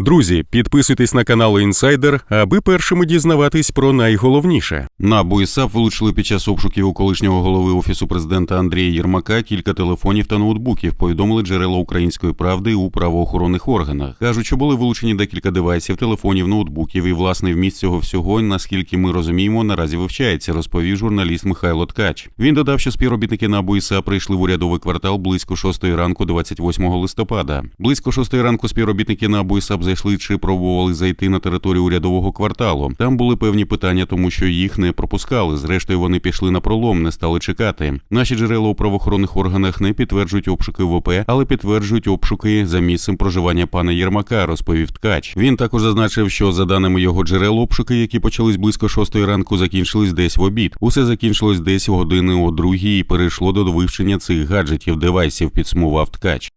Друзі, підписуйтесь на канал Інсайдер, аби першими дізнаватись про найголовніше. НАБУ і САП вилучили під час обшуків у колишнього голови офісу президента Андрія Єрмака кілька телефонів та ноутбуків. Повідомили джерела української правди у правоохоронних органах. кажуть, що були вилучені декілька девайсів, телефонів, ноутбуків і власний вміст цього всього, наскільки ми розуміємо, наразі вивчається, розповів журналіст Михайло Ткач. Він додав, що співробітники НАБУ і САП прийшли в урядовий квартал близько 6 ранку, 28 листопада. Близько 6 ранку співробітники НАБУ і САП зайшли чи пробували зайти на територію урядового кварталу. Там були певні питання, тому що їх не пропускали. Зрештою, вони пішли на пролом, не стали чекати. Наші джерела у правоохоронних органах не підтверджують обшуки ВП, але підтверджують обшуки за місцем проживання пана Єрмака, розповів ткач. Він також зазначив, що за даними його джерел, обшуки, які почались близько 6 ранку, закінчились десь в обід. Усе закінчилось десь години о другій і перейшло до вивчення цих гаджетів девайсів. Підсумував ткач.